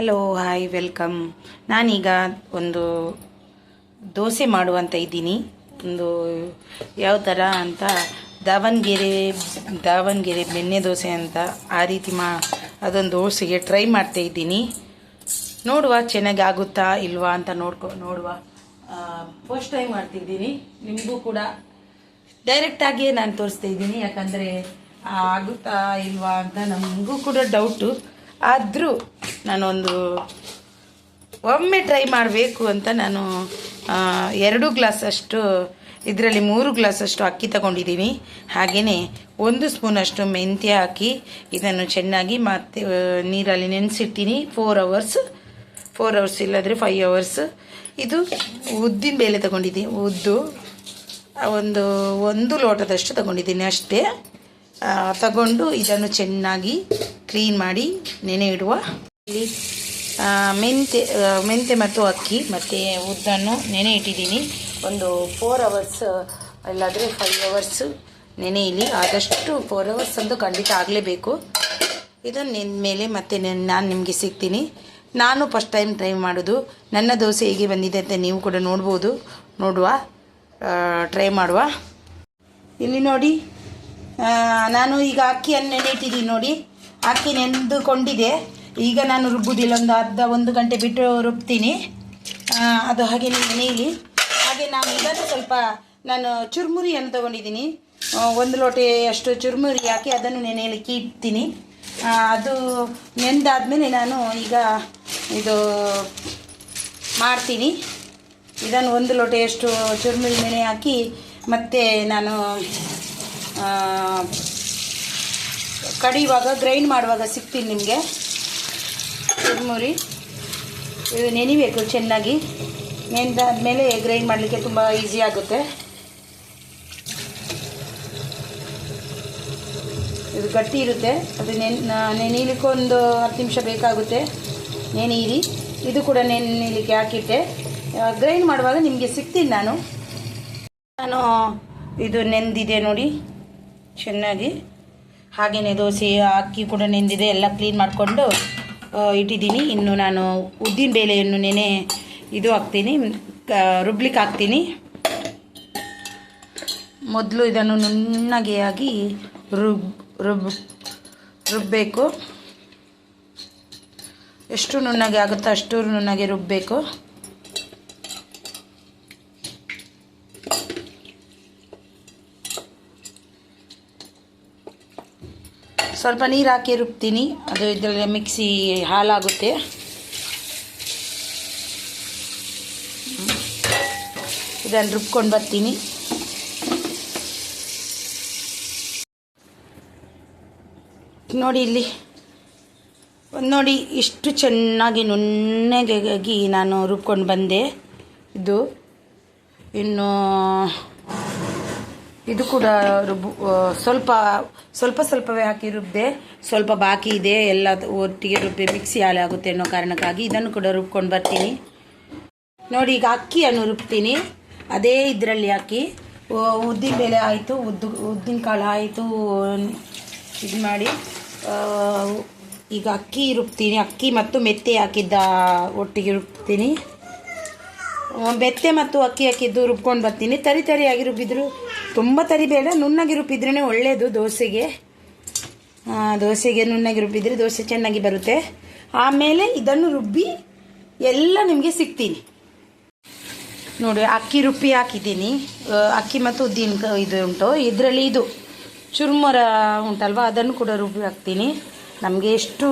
Hello hi welcome ನಾನೀಗ ಒಂದು ದೋಸೆ ಮಾಡುವಂತ ಇದ್ದೀನಿ. ಒಂದು ಯಾವ ಥರ ಅಂತ ದಾವಣಗೆರೆ ದಾವಣಗೆರೆ ಬೆಣ್ಣೆ ದೋಸೆ ಅಂತ ಆ ರೀತಿ ಮಾ, ಅದೊಂದು ದೋಸೆಗೆ ಟ್ರೈ ಮಾಡ್ತಾ ಇದ್ದೀನಿ. ನೋಡುವ ಚೆನ್ನಾಗಿ ಆಗುತ್ತಾ ಇಲ್ವಾ ಅಂತ ನೋಡ್ಕೊ, ನೋಡುವ. ಫಸ್ಟ್ ಟೈಮ್ ಮಾಡ್ತಿದ್ದೀನಿ ನಿಮಗೂ ಕೂಡ ಡೈರೆಕ್ಟಾಗಿಯೇ ನಾನು ತೋರಿಸ್ತಾ ಇದ್ದೀನಿ, ಯಾಕಂದರೆ ಆಗುತ್ತಾ ಇಲ್ವಾ ಅಂತ ನಮಗೂ ಕೂಡ ಡೌಟು ಆದರೂ ನಾನೊಂದು ಒಮ್ಮೆ ಟ್ರೈ ಮಾಡಬೇಕು ಅಂತ ನಾನು ಎರಡು ಗ್ಲಾಸಷ್ಟು ಇದರಲ್ಲಿ ಮೂರು ಗ್ಲಾಸಷ್ಟು ಅಕ್ಕಿ ತಗೊಂಡಿದ್ದೀನಿ. ಹಾಗೆಯೇ ಒಂದು ಸ್ಪೂನಷ್ಟು ಮೆಂತ್ಯ ಹಾಕಿ ಇದನ್ನು ಚೆನ್ನಾಗಿ ಮತ್ತೆ ನೀರಲ್ಲಿ ನೆನೆಸಿಟ್ಟಿನಿ. ಫೋರ್ ಅವರ್ಸ್ ಫೋರ್ ಅವರ್ಸ್ ಇಲ್ಲಾಂದರೆ ಫೈವ್ ಅವರ್ಸ್ ಇದು ಉದ್ದಿನ ಬೇಳೆ ತಗೊಂಡಿದ್ದೀನಿ. ಉದ್ದು ಒಂದು ಒಂದು ಲೋಟದಷ್ಟು ತಗೊಂಡಿದ್ದೀನಿ ಅಷ್ಟೇ. ತಗೊಂಡು ಇದನ್ನು ಚೆನ್ನಾಗಿ ಕ್ಲೀನ್ ಮಾಡಿ ನೆನೆ ಇಡುವ. ಇಲ್ಲಿ ಮೆಂತೆ ಮೆಂತೆ ಮತ್ತು ಅಕ್ಕಿ ಮತ್ತು ಉದ್ದನ್ನು ನೆನೆ ಇಟ್ಟಿದ್ದೀನಿ. ಒಂದು ಫೋರ್ ಅವರ್ಸ್ ಇಲ್ಲಾದರೆ ಫೈವ್ ಅವರ್ಸ್ ಇಲ್ಲಿ ಆದಷ್ಟು ಫೋರ್ ಅವರ್ಸ್ ಅಂತೂ ಖಂಡಿತ ಆಗಲೇಬೇಕು. ಇದನ್ನು ನೆಂದ ಮೇಲೆ ಮತ್ತೆ ನಾನು ನಿಮಗೆ ಸಿಗ್ತೀನಿ. ನಾನು ಫಸ್ಟ್ ಟೈಮ್ ಟ್ರೈ ಮಾಡೋದು. ನನ್ನ ದೋಸೆ ಹೇಗೆ ಬಂದಿದೆ ಅಂತ ನೀವು ಕೂಡ ನೋಡ್ಬೋದು. ನೋಡುವ ಟ್ರೈ ಮಾಡುವ. ಇಲ್ಲಿ ನೋಡಿ. ನಾನು ಈಗ ಅಕ್ಕಿಯನ್ನು ನೆನೆಯಿಟ್ಟಿದ್ದೀನಿ ನೋಡಿ. ಅಕ್ಕಿ ನೆಂದುಕೊಂಡಿದೆ. ಈಗ ನಾನು ರುಬ್ಬುದಿಲ್ಲ, ಒಂದು ಅರ್ಧ ಒಂದು ಗಂಟೆ ಬಿಟ್ಟು ರುಬ್ತೀನಿ. ಅದು ಹಾಗೆ ನೆನೆಯಲಿ ಹಾಗೆ ನಾನು ಇದನ್ನು ಸ್ವಲ್ಪ ನಾನು ಚುರುಮುರಿಯನ್ನು ತೊಗೊಂಡಿದ್ದೀನಿ. ಒಂದು ಲೋಟೆಯಷ್ಟು ಚುರುಮುರಿ ಹಾಕಿ ಅದನ್ನು ನೆನೆಯಲಿಕ್ಕೆ ಇಡ್ತೀನಿ. ಅದು ನೆಂದಾದಮೇಲೆ ನಾನು ಈಗ ಇದು ಮಾಡ್ತೀನಿ. ಇದನ್ನು ಒಂದು ಲೋಟೆಯಷ್ಟು ಚುರುಮುರಿ ನೆನೆ ಹಾಕಿ ಮತ್ತೆ ನಾನು ಕಡಿಯುವಾಗ ಗ್ರೈಂಡ್ ಮಾಡುವಾಗ ಸಿಗ್ತೀನಿ ನಿಮಗೆ. ಚುರುಮುರಿ ಇದು ನೆನಿಬೇಕು ಚೆನ್ನಾಗಿ. ನೆಂದಾದ್ಮೇಲೆ ಗ್ರೈಂಡ್ ಮಾಡಲಿಕ್ಕೆ ತುಂಬ ಈಸಿ ಆಗುತ್ತೆ. ಇದು ಗಟ್ಟಿ ಇರುತ್ತೆ. ಅದು ನೆನ್ ನೆನೀಲಿಕ್ಕೆ ಒಂದು ಹತ್ತು ನಿಮಿಷ ಬೇಕಾಗುತ್ತೆ. ನೆನೀರಿ. ಇದು ಕೂಡ ನೆನೀಲಿಕ್ಕೆ ಹಾಕಿಟ್ಟೆ. ಗ್ರೈಂಡ್ ಮಾಡುವಾಗ ನಿಮಗೆ ಸಿಗ್ತೀನಿ ನಾನು. ನಾನು ಇದು ನೆಂದಿದೆ ನೋಡಿ. ಚೆನ್ನಾಗಿ ಹಾಗೆಯೇ ದೋಸೆ, ಅಕ್ಕಿ ಕೂಡ ನೆಂದಿದೆ, ಎಲ್ಲ ಕ್ಲೀನ್ ಮಾಡಿಕೊಂಡು ಇಟ್ಟಿದ್ದೀನಿ. ಇನ್ನು ನಾನು ಉದ್ದಿನ ಬೇಳೆಯನ್ನು ನೆನೆ ಇದು ಹಾಕ್ತೀನಿ ರುಬ್ಲಿಕ್ಕೆ ಹಾಕ್ತೀನಿ. ಮೊದಲು ಇದನ್ನು ನುಣ್ಣಗೆ ಆಗಿ ರುಬ್ ರುಬ್ ರುಬ್ಬಬೇಕು ಎಷ್ಟು ನುಣ್ಣಗೆ ಆಗುತ್ತೋ ಅಷ್ಟು ನುಣ್ಣಗೆ ರುಬ್ಬಬೇಕು ಸ್ವಲ್ಪ ನೀರು ಹಾಕಿ ರುಬ್ತೀನಿ. ಅದು ಇದರಲ್ಲಿ ಮಿಕ್ಸಿ ಹಾಲಾಗುತ್ತೆ ಇದನ್ನು ರುಬ್ಕೊಂಡು ಬರ್ತೀನಿ. ನೋಡಿ ಇಲ್ಲಿ. ಒಂದು ನೋಡಿ ಇಷ್ಟು ಚೆನ್ನಾಗಿ ನುಣ್ಣಗಾಗಿ ನಾನು ರುಬ್ಕೊಂಡು ಬಂದೆ. ಇದು ಇನ್ನು ಇದು ಕೂಡ ರುಬ್ಬು ಸ್ವಲ್ಪ ಸ್ವಲ್ಪ ಸ್ವಲ್ಪವೇ ಹಾಕಿ ರುಬ್ಬಿದೆ ಸ್ವಲ್ಪ ಬಾಕಿ ಇದೆ, ಎಲ್ಲ ಒಟ್ಟಿಗೆ ರುಬ್ಬಿ ಮಿಕ್ಸಿ ಹಾಲೆ ಆಗುತ್ತೆ ಅನ್ನೋ ಕಾರಣಕ್ಕಾಗಿ ಇದನ್ನು ಕೂಡ ರುಬ್ಕೊಂಡು ಬರ್ತೀನಿ. ನೋಡಿ, ಈಗ ಅಕ್ಕಿಯನ್ನು ರುಬ್ತೀನಿ. ಅದೇ ಇದರಲ್ಲಿ ಹಾಕಿ. ಉದ್ದಿನ ಬೆಲೆ ಆಯಿತು, ಉದ್ದು, ಉದ್ದಿನ ಕಾಳು ಆಯಿತು, ಇದು ಮಾಡಿ. ಈಗ ಅಕ್ಕಿ ರುಬ್ತೀನಿ. ಅಕ್ಕಿ ಮತ್ತು ಮೆತ್ತೆ ಹಾಕಿದ್ದ ಒಟ್ಟಿಗೆ ರುಬ್ತೀನಿ. ಬೆತ್ತೆ ಮತ್ತು ಅಕ್ಕಿ ಹಾಕಿದ್ದು ರುಬ್ಕೊಂಡು ಬರ್ತೀನಿ. ತರಿ ತರಿಯಾಗಿ ರುಬ್ಬಿದ್ರು. ತುಂಬ ತರಿ ಬೇಡ, ನುಣ್ಣಗೆ ರುಬ್ಬಿದ್ರೇ ಒಳ್ಳೆಯದು ದೋಸೆಗೆ. ದೋಸೆಗೆ ನುಣ್ಣಗೆ ರುಬ್ಬಿದ್ರೆ ದೋಸೆ ಚೆನ್ನಾಗಿ ಬರುತ್ತೆ. ಆಮೇಲೆ ಇದನ್ನು ರುಬ್ಬಿ ಎಲ್ಲ ನಿಮಗೆ ಸಿಗ್ತೀನಿ. ನೋಡಿ, ಅಕ್ಕಿ ರುಬ್ಬಿ ಹಾಕಿದ್ದೀನಿ. ಅಕ್ಕಿ ಮತ್ತು ಉದ್ದಿನ ಇದು ಉಂಟು. ಇದರಲ್ಲಿ ಇದು ಚುರುಮರ ಉಂಟಲ್ವ, ಅದನ್ನು ಕೂಡ ರುಬ್ಬಿ ಹಾಕ್ತೀನಿ. ನಮಗೆ ಎಷ್ಟು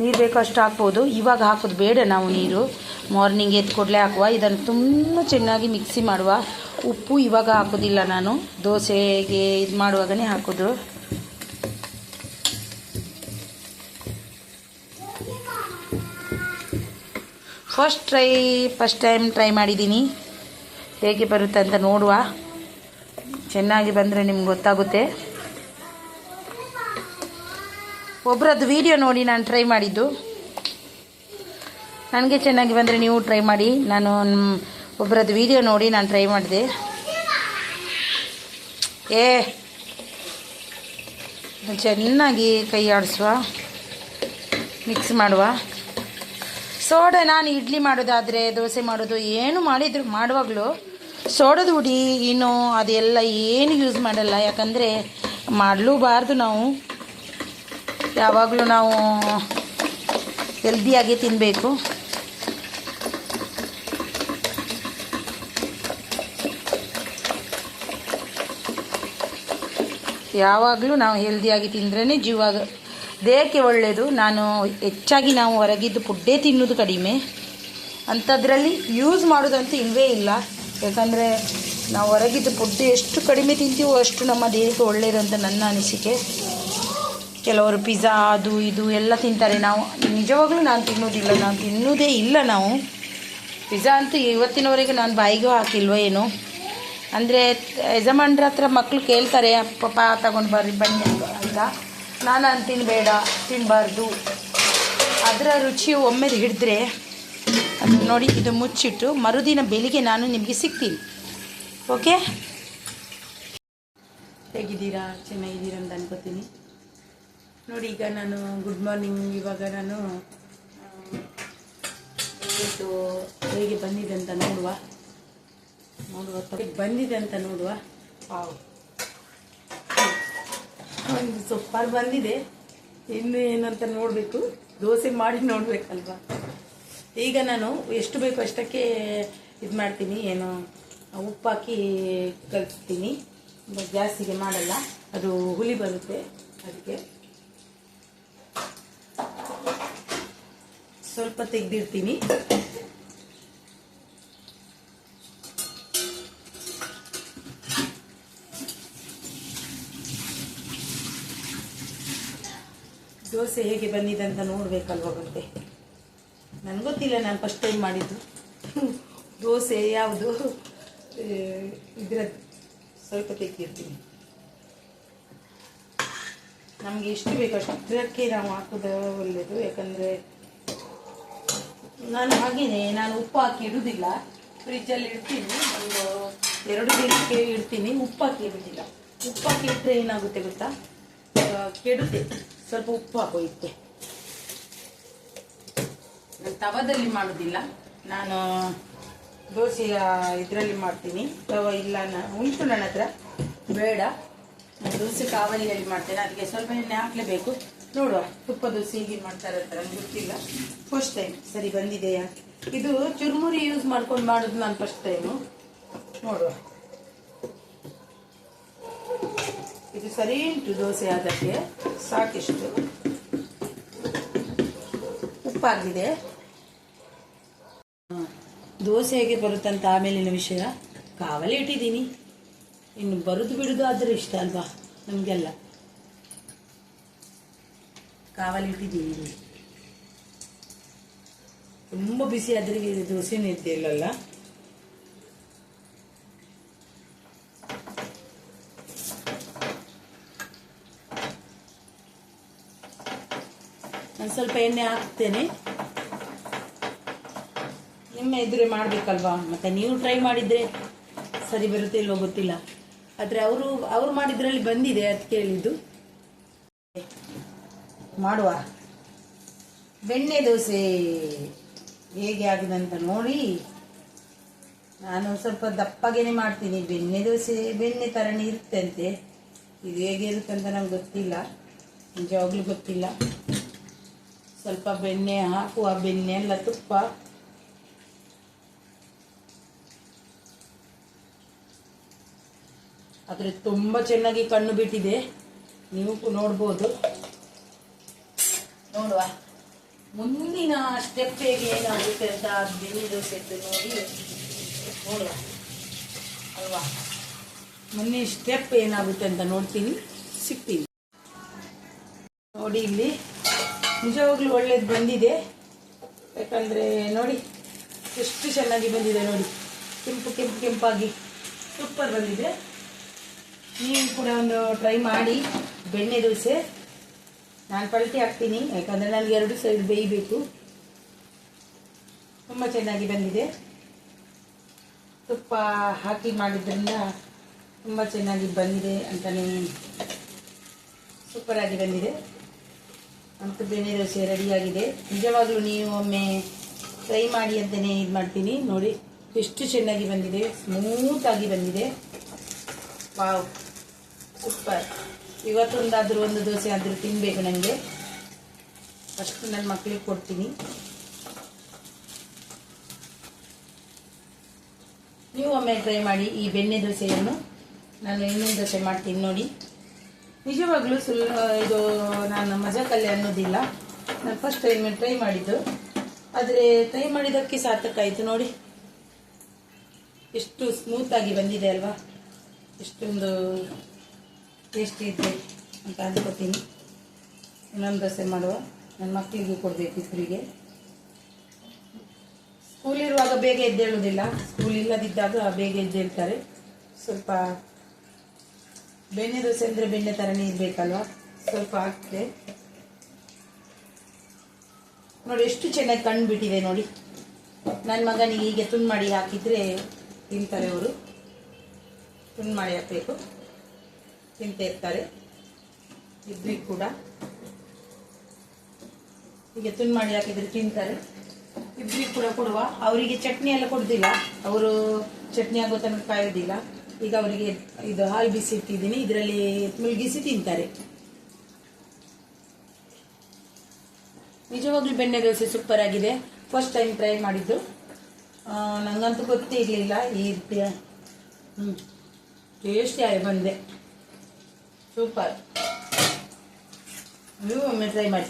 ನೀರು ಬೇಕೋ ಅಷ್ಟು ಹಾಕ್ಬೋದು. ಇವಾಗ ಹಾಕೋದು ಬೇಡ ನಾವು ನೀರು. ಮಾರ್ನಿಂಗ್ ಎದ್ದು ಕೂಡಲೇ ಹಾಕುವ. ಇದನ್ನು ತುಂಬ ಚೆನ್ನಾಗಿ ಮಿಕ್ಸಿ ಮಾಡುವ. ಉಪ್ಪು ಇವಾಗ ಹಾಕೋದಿಲ್ಲ ನಾನು. ದೋಸೆಗೆ ಇದು ಮಾಡುವಾಗನೇ ಹಾಕೋದು first try first time try ಮಾಡಿದ್ದೀನಿ. ಹೇಗೆ ಬರುತ್ತೆ ಅಂತ ನೋಡುವ. ಚೆನ್ನಾಗಿ ಬಂದರೆ ನಿಮ್ಗೆ ಗೊತ್ತಾಗುತ್ತೆ. ಒಬ್ಬರದ್ದು ವಿಡಿಯೋ ನೋಡಿ ನಾನು ಟ್ರೈ ಮಾಡಿದ್ದು. ನನಗೆ ಚೆನ್ನಾಗಿ ಬಂದರೆ ನೀವು ಟ್ರೈ ಮಾಡಿ. ನಾನು ಒಬ್ಬರದ್ದು ವಿಡಿಯೋ ನೋಡಿ ನಾನು ಟ್ರೈ ಮಾಡಿದೆ. ಏ ಚೆನ್ನಾಗಿ ಕೈ ಆಡಿಸುವ ಮಿಕ್ಸ್ ಮಾಡುವ. ಸೋಡಾ ನಾನು ಇಡ್ಲಿ ಮಾಡೋದಾದರೆ, ದೋಸೆ ಮಾಡೋದು, ಏನು ಮಾಡಿದ್ರು, ಮಾಡುವಾಗಲೂ ಸೋಡದ ಹುಡಿ ಇನ್ನು ಅದೆಲ್ಲ ಏನು ಯೂಸ್ ಮಾಡಲ್ಲ. ಯಾಕಂದರೆ ಮಾಡಲೂಬಾರ್ದು ನಾವು. ಯಾವಾಗಲೂ ನಾವು ಹೆಲ್ದಿಯಾಗಿ ತಿನ್ನಬೇಕು ಯಾವಾಗಲೂ ನಾವು ಹೆಲ್ದಿಯಾಗಿ ತಿಂದ್ರೇ ಜೀವ ದೇಹಕ್ಕೆ ಒಳ್ಳೆಯದು ನಾನು ಹೆಚ್ಚಾಗಿ ನಾವು ಹೊರಗಿದ್ದು ಫುಡ್ಡೇ ತಿನ್ನೋದು ಕಡಿಮೆ. ಅಂಥದ್ರಲ್ಲಿ ಯೂಸ್ ಮಾಡೋದಂತೂ ಇಲ್ಲವೇ ಇಲ್ಲ. ಯಾಕಂದರೆ ನಾವು ಹೊರಗಿದ್ದು ಫುಡ್ ಎಷ್ಟು ಕಡಿಮೆ ತಿಂತೀವೋ ಅಷ್ಟು ನಮ್ಮ ದೇಹಕ್ಕೆ ಒಳ್ಳೆಯದು ಅಂತ ನನ್ನ ಅನಿಸಿಕೆ. ಕೆಲವರು ಪಿಜ್ಜಾ ಅದು, ಇದು ಎಲ್ಲ ತಿಂತಾರೆ. ನಾವು ನಿಜವಾಗ್ಲೂ ನಾನು ತಿನ್ನೋದಿಲ್ಲ. ನಾನು ತಿನ್ನೋದೇ ಇಲ್ಲ ನಾವು. ಪಿಜ್ಜಾ ಅಂತೂ ಇವತ್ತಿನವರೆಗೆ ನಾನು ಬಾಯಿಗೂ ಹಾಕಿಲ್ವೋ ಏನೋ. ಅಂದರೆ ಯಜಮಾನ್ರ ಹತ್ರ ಮಕ್ಕಳು ಕೇಳ್ತಾರೆ ಪಾಪ ತಗೊಂಡು ಬರ್ರಿ, ಬನ್ನಿ ಅಂತ. ನಾನು ಅಂತ ತಿನ್ನಬೇಡ ತಿನ್ನಬಾರ್ದು ಅದರ ರುಚಿ ಒಮ್ಮೆ ಹಿಡಿದ್ರೆ, ಅದು ನೋಡಿ ಇದು ಮುಚ್ಚಿಟ್ಟು ಮರುದಿನ ಬೆಳಿಗ್ಗೆ ನಾನು ನಿಮಗೆ ಸಿಗ್ತೀನಿ. ಓಕೆ? ಹೇಗಿದ್ದೀರಾ? ಚೆನ್ನಾಗಿದ್ದೀರಾ ಅಂತ ಅನ್ಕೋತೀನಿ. ನೋಡಿ, ಈಗ ನಾನು ಗುಡ್ ಮಾರ್ನಿಂಗ್ ಇವಾಗ ನಾನು ಹೇಗೆ ಬಂದಿದೆ ಅಂತ ನೋಡುವ. ನೋಡುವ ಬಂದಿದೆ ಅಂತ ನೋಡುವ. ಒಂದು ಸೊಪ್ಪಾರು ಬಂದಿದೆ. ಇನ್ನು ಏನಂತ ನೋಡಬೇಕು. ದೋಸೆ ಮಾಡಿ ನೋಡಬೇಕಲ್ವಾ. ಈಗ ನಾನು ಎಷ್ಟು ಬೇಕು ಅಷ್ಟಕ್ಕೆ ಇದು ಮಾಡ್ತೀನಿ. ಏನು ಉಪ್ಪು ಹಾಕಿ ಕಲಿಸ್ತೀನಿ. ಜಾಸ್ತಿಗೆ ಮಾಡಲ್ಲ. ಅದು ಹುಲಿ ಬರುತ್ತೆ ಅದಕ್ಕೆ. ಸ್ವಲ್ಪ ತೆಗೆದಿರ್ತೀನಿ ದೋಸೆ ಹೇಗೆ ಬಂದಿದೆ ಅಂತ ನೋಡ್ಬೇಕಲ್ವ ನನಗೆ ಗೊತ್ತಿಲ್ಲ, ನಾನು ಫಸ್ಟ್ ಟೈಮ್ ಮಾಡಿದ್ದು. ದೋಸೆ ಯಾವುದು? ಇದರ ಸ್ವಲ್ಪ ತೆಗೆದಿರ್ತೀನಿ. ನಮಗೆ ಎಷ್ಟು ಬೇಕು ಅಷ್ಟಕ್ಕೆ ನಾವು ಹಾಕೋದು ಒಳ್ಳೆಯದು ಯಾಕಂದರೆ ನಾನು ಹಾಗೇನೆ, ನಾನು ಉಪ್ಪು ಹಾಕಿ ಇಡುವುದಿಲ್ಲ ಫ್ರಿಜ್ಜಲ್ಲಿ ಇಡ್ತೀನಿ, ಒಂದು ಎರಡು ದಿನಕ್ಕೆ ಇಡ್ತೀನಿ, ಉಪ್ಪು ಹಾಕಿ ಇಡುವುದಿಲ್ಲ ಉಪ್ಪು ಹಾಕಿ ಇಟ್ಟರೆ ಏನಾಗುತ್ತೆ ಗೊತ್ತಾ? ಕೆಡುತ್ತೆ. ಸ್ವಲ್ಪ ಉಪ್ಪು ಹಾಕು ಇದಕ್ಕೆ ನಾನು ತವದಲ್ಲಿ ಮಾಡೋದಿಲ್ಲ. ನಾನು ದೋಸೆಯ ಇದರಲ್ಲಿ ಮಾಡ್ತೀನಿ. ತವ ಇಲ್ಲ ಉಂಟು ನನ್ನ ಹತ್ರ. ಬೇಡ. ದೋಸೆ ಕಾವಲಿಯಲ್ಲಿ ಮಾಡ್ತೇನೆ. ಅದಕ್ಕೆ ಸ್ವಲ್ಪ ಎಣ್ಣೆ ಹಾಕ್ಲೇಬೇಕು. ನೋಡುವ, ತುಪ್ಪ ದೋಸೆ ಹೀಗೆ ಮಾಡ್ತಾರೆ ಅಂತ ನನಗೆ ಗೊತ್ತಿಲ್ಲ. ಫಸ್ಟ್ ಟೈಮ್ ಸರಿ ಬಂದಿದೆಯಾ? ಇದು ಚುರುಮುರಿ ಯೂಸ್ ಮಾಡ್ಕೊಂಡು ಮಾಡೋದು ನಾನು ಫಸ್ಟ್ ಟೈಮು ನೋಡುವ. ಇದು ಸರಿ ಉಂಟು ದೋಸೆ ಆದಕ್ಕೆ ಸಾಕಿಷ್ಟು ಉಪ್ಪಾಗಿದೆ. ದೋಸೆ ಹೇಗೆ ಬರುತ್ತಂತ ಆಮೇಲಿನ ವಿಷಯ. ಕಾವಲಿ ಇಟ್ಟಿದ್ದೀನಿ. ಇನ್ನು ಬರುದು ಬಿಡುದು ಆದರೆ ಇಷ್ಟ ಅಲ್ವಾ? ನಮಗೆಲ್ಲ. ಕಾವಲಿ ಇಟ್ಟಿದ್ದೀನಿ. ತುಂಬ ಬಿಸಿ ಆದ್ರೆ ಇದು ದೋಸೆ ಸ್ವಲ್ಪ ಎಣ್ಣೆ ಹಾಕ್ತೇನೆ. ನಿಮ್ಮ ಎದುರೇ ಮಾಡಬೇಕಲ್ವಾ? ಮತ್ತೆ ನೀವು ಟ್ರೈ ಮಾಡಿದ್ರೆ ಸರಿ ಬರುತ್ತೆ ಇಲ್ವೋ ಗೊತ್ತಿಲ್ಲ. ಆದರೆ ಅವರು, ಅವ್ರು ಮಾಡಿದ್ರಲ್ಲಿ ಬಂದಿದೆ ಅದು ಕೇಳಿದ್ದು. ಮಾಡುವ. ಬೆಣ್ಣೆ ದೋಸೆ ಹೇಗೆ ಆಗಿದೆ ಅಂತ ನೋಡಿ. ನಾನು ಸ್ವಲ್ಪ ದಪ್ಪಗೇನೆ ಮಾಡ್ತೀನಿ. ಬೆಣ್ಣೆ ದೋಸೆ, ಬೆಣ್ಣೆ ಥರನೇ ಇರುತ್ತಂತೆ ಇದು ಹೇಗೆ ಇರುತ್ತೆ ಅಂತ ನಂಗೆ ಗೊತ್ತಿಲ್ಲ. ನಿಜವಾಗ್ಲೂ ಗೊತ್ತಿಲ್ಲ. ಸ್ವಲ್ಪ ಬೆಣ್ಣೆ ಹಾಕುವ ಬೆಣ್ಣೆ ಎಲ್ಲ ತುಪ್ಪ. ಆದರೆ ತುಂಬ ಚೆನ್ನಾಗಿ ಕಣ್ಣು ಬಿಟ್ಟಿದೆ. ನೀವು ನೋಡ್ಬೋದು. ನೋಡುವ. ಮುಂದಿನ ಸ್ಟೆಪ್ ಹೇಗೆ ಏನಾಗುತ್ತೆ ಅಂತ ಬೆಣ್ಣೆ ದೋಸೆದ್ದು ನೋಡಿ. ನೋಡುವ. ಅಲ್ವಾ? ಮುಂದಿನ ಸ್ಟೆಪ್ ಏನಾಗುತ್ತೆ ಅಂತ ನೋಡ್ತೀನಿ. ಸಿಗ್ತೀನಿ. ನೋಡಿ ಇಲ್ಲಿ. ನಿಜವಾಗ್ಲೂ ಒಳ್ಳೇದು ಬಂದಿದೆ. ಯಾಕಂದರೆ ನೋಡಿ, ಎಷ್ಟು ಚೆನ್ನಾಗಿ ಬಂದಿದೆ ನೋಡಿ. ಕೆಂಪು ಕೆಂಪು, ಕೆಂಪಾಗಿ ಸೂಪರ್ ಬಂದಿದೆ. ನೀವು ಕೂಡ ಒಂದು ಟ್ರೈ ಮಾಡಿ ಬೆಣ್ಣೆ ದೋಸೆ. ನಾನು ಪಲ್ಟಿ ಹಾಕ್ತೀನಿ, ಯಾಕಂದರೆ ನನಗೆ ಎರಡು ಸೈಡ್ ಬೇಯಬೇಕು. ತುಂಬ ಚೆನ್ನಾಗಿ ಬಂದಿದೆ. ತುಪ್ಪ ಹಾಕಿ ಮಾಡಿದ್ರಿಂದ ತುಂಬ ಚೆನ್ನಾಗಿ ಬಂದಿದೆ ಅಂತಲೇ ಸೂಪರಾಗಿ ಬಂದಿದೆ. ಮತ್ತು ಬೆಣ್ಣೆ ದೋಸೆ ರೆಡಿಯಾಗಿದೆ. ನಿಜವಾಗ್ಲೂ ನೀವು ಒಮ್ಮೆ ಫ್ರೈ ಮಾಡಿ ಅಂತಲೇ ಇದು ಮಾಡ್ತೀನಿ. ನೋಡಿ, ಎಷ್ಟು ಚೆನ್ನಾಗಿ ಬಂದಿದೆ. ಸ್ಮೂತಾಗಿ ಬಂದಿದೆ. ವಾವ್ ಸೂಪರ್ ಇವತ್ತೊಂದಾದರೂ ಒಂದು ದೋಸೆ ಆದರೂ ತಿನ್ನಬೇಕು ನನಗೆ ಫಸ್ಟ್ ನನ್ನ ಮಕ್ಕಳಿಗೆ ಕೊಡ್ತೀನಿ. ನೀವು ಒಮ್ಮೆ ಟ್ರೈ ಮಾಡಿ ಈ ಬೆಣ್ಣೆ ದೋಸೆಯನ್ನು. ನಾನು ಇನ್ನೊಂದು ದೋಸೆ ಮಾಡ್ತೀನಿ ನೋಡಿ. ನಿಜವಾಗ್ಲೂ ಸುಲ್ ಇದು ನಾನು ಮಜಾಕಲ್ಲಿ ಅನ್ನೋದಿಲ್ಲ. ನಾನು ಫಸ್ಟ್ ಟೈಮ್ ಟ್ರೈ ಮಾಡಿದ್ದು. ಆದರೆ ಟ್ರೈ ಮಾಡಿದ್ದಕ್ಕೆ ಸಾರ್ಥಕಾಯಿತು ನೋಡಿ. ಎಷ್ಟು ಸ್ಮೂತಾಗಿ ಬಂದಿದೆ ಅಲ್ವಾ? ಎಷ್ಟೊಂದು ಟೇಸ್ಟಿ ಇದೆ ಅಂತ ಅನ್ಕೋತೀನಿ. ಇನ್ನೊಂದು ದೋಸೆ ಮಾಡುವ. ನನ್ನ ಮಕ್ಕಳಿಗೂ ಕೊಡಬೇಕು ಇಬ್ಬರಿಗೆ ಸ್ಕೂಲ್ ಇರುವಾಗ ಬೇಗ ಎದ್ದೇಳೋದಿಲ್ಲ. ಸ್ಕೂಲ್ ಇಲ್ಲದಿದ್ದಾಗ ಬೇಗ ಎದ್ದೇಳ್ತಾರೆ. ಸ್ವಲ್ಪ ಬೆಣ್ಣೆ ದೋಸೆ ಅಂದರೆ ಬೆಣ್ಣೆ ಥರನೇ ಇರಬೇಕಲ್ವ? ಸ್ವಲ್ಪ ಹಾಕ್ತೆ ನೋಡಿ, ಎಷ್ಟು ಚೆನ್ನಾಗಿ ಕಣ್ಣು ಬಿಟ್ಟಿದೆ ನೋಡಿ. ನನ್ನ ಮಗನಿಗೆ ಹೀಗೆ ತುಂಡು ಮಾಡಿ ಹಾಕಿದರೆ ತಿಂತಾರೆ ಅವರು. ತುಂಡು ಮಾಡಿ ಹಾಕಬೇಕು. ತಿಂತ ಇರ್ತಾರೆ. ಇದ್ರಿ ಕೂಡ. ಹೀಗೆ ತುಂಡು ಮಾಡಿ ಹಾಕಿದ್ರೆ ತಿಂತಾರೆ. ಇಬ್ಬರಿಗೆ ಕೂಡ ಕೊಡುವ. ಅವರಿಗೆ ಚಟ್ನಿ ಎಲ್ಲ ಕೊಡುದಿಲ್ಲ. ಅವರು ಚಟ್ನಿ ಆಗೋ ತನಕ ಕಾಯೋದಿಲ್ಲ. ಈಗ ಅವರಿಗೆ ಇದು ಹಾಲು ಬಿಸಿ ಇಟ್ಟಿದ್ದೀನಿ ಇದರಲ್ಲಿ ಮುಳುಗಿಸಿ ತಿಂತಾರೆ. ನಿಜವಾಗ್ಲೂ ಬೆಣ್ಣೆ ದೋಸೆ ಸೂಪರ್ ಆಗಿದೆ. ಫಸ್ಟ್ ಟೈಮ್ ಟ್ರೈ ಮಾಡಿದ್ದು. ನನಗಂತೂ ನಂಗಂತೂ ಗೊತ್ತೇ ಇರಲಿಲ್ಲ ಈ ಹ್ಞೂ ಆಗಿ ಬಂದೆ. ಸೂಪರ್ ನೀವು ಒಮ್ಮೆ ಟ್ರೈ ಮಾಡಿ.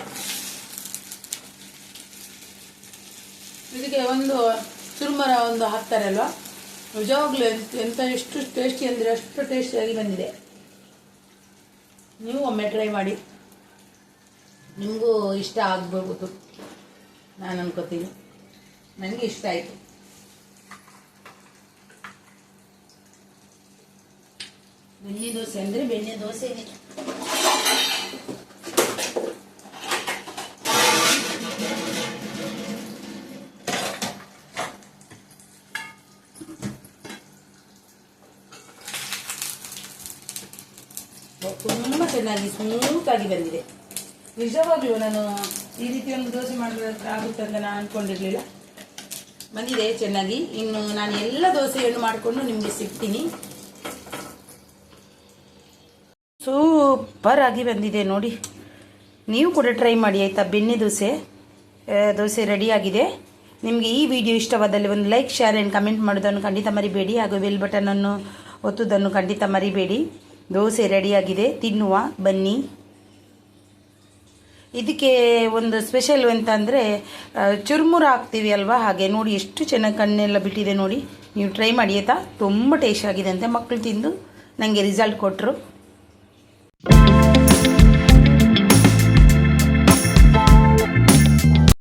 ಇದಕ್ಕೆ ಒಂದು ಚುರುಮರ ಒಂದು ಹಾಕ್ತಾರೆ ಅಲ್ವಾ ನಿಜವಾಗ್ಲೂ ಎಂತ ಎಷ್ಟು ಟೇಸ್ಟಿ ಅಂದರೆ ಅಷ್ಟು ಟೇಸ್ಟಿಯಾಗಿ ಬಂದಿದೆ. ನೀವು ಒಮ್ಮೆ ಟ್ರೈ ಮಾಡಿ. ನಿಮಗೂ ಇಷ್ಟ ಆಗ್ಬೋದು. ನಾನು ಅನ್ಕೋತೀನಿ. ನನಗೆ ಇಷ್ಟ ಆಯಿತು. ಬೆಣ್ಣೆ ದೋಸೆ ಅಂದರೆ ಬೆಣ್ಣೆ ದೋಸೆನೇ. ಚೆನ್ನಾಗಿ ಸ್ಮೂತಾಗಿ ಬಂದಿದೆ. ನಿಜವಾಗ್ಲೂ ನಾನು ಈ ರೀತಿ ಒಂದು ದೋಸೆ ಆಗುತ್ತೆ ಅಂತ ನಾನು ಅನ್ಕೊಂಡಿರ್ಲಿಲ್ಲ. ಬಂದಿದೆ ಚೆನ್ನಾಗಿ. ಇನ್ನು ನಾನು ಎಲ್ಲ ದೋಸೆಯನ್ನು ಮಾಡಿಕೊಂಡು ನಿಮಗೆ ಸಿಗ್ತೀನಿ. ಸೂಪರ್ ಆಗಿ ಬಂದಿದೆ ನೋಡಿ. ನೀವು ಕೂಡ ಟ್ರೈ ಮಾಡಿ ಆಯಿತಾ? ಬೆಣ್ಣೆ ದೋಸೆ ದೋಸೆ ರೆಡಿಯಾಗಿದೆ ನಿಮಗೆ ಈ ವಿಡಿಯೋ ಇಷ್ಟವಾದಲ್ಲಿ ಒಂದು ಲೈಕ್ ಶೇರ್ ಆ್ಯಂಡ್ ಕಮೆಂಟ್ ಮಾಡೋದನ್ನು ಖಂಡಿತ ಮರಿಬೇಡಿ. ಹಾಗೂ ಬೆಲ್ ಬಟನನ್ನು ಒತ್ತುವುದನ್ನು ಖಂಡಿತ ಮರಿಬೇಡಿ. ದೋಸೆ ರೆಡಿಯಾಗಿದೆ. ತಿನ್ನುವ, ಬನ್ನಿ. ಇದಕ್ಕೆ ಒಂದು ಸ್ಪೆಷಲ್ ಎಂತ ಅಂದರೆ ಚುರುಮುರು ಹಾಕ್ತೀವಿ ಅಲ್ವಾ? ಹಾಗೆ ನೋಡಿ ಎಷ್ಟು ಚೆನ್ನಾಗಿ ಕಣ್ಣೆಲ್ಲ ಬಿಟ್ಟಿದೆ ನೋಡಿ. ನೀವು ಟ್ರೈ ಮಾಡಿ, ಆಯ್ತಾ? ತುಂಬ ಟೇಸ್ಟ್ ಆಗಿದೆ ಅಂತೆ. ಮಕ್ಕಳು ತಿಂದು ನನಗೆ ರಿಸಲ್ಟ್ ಕೊಟ್ಟರು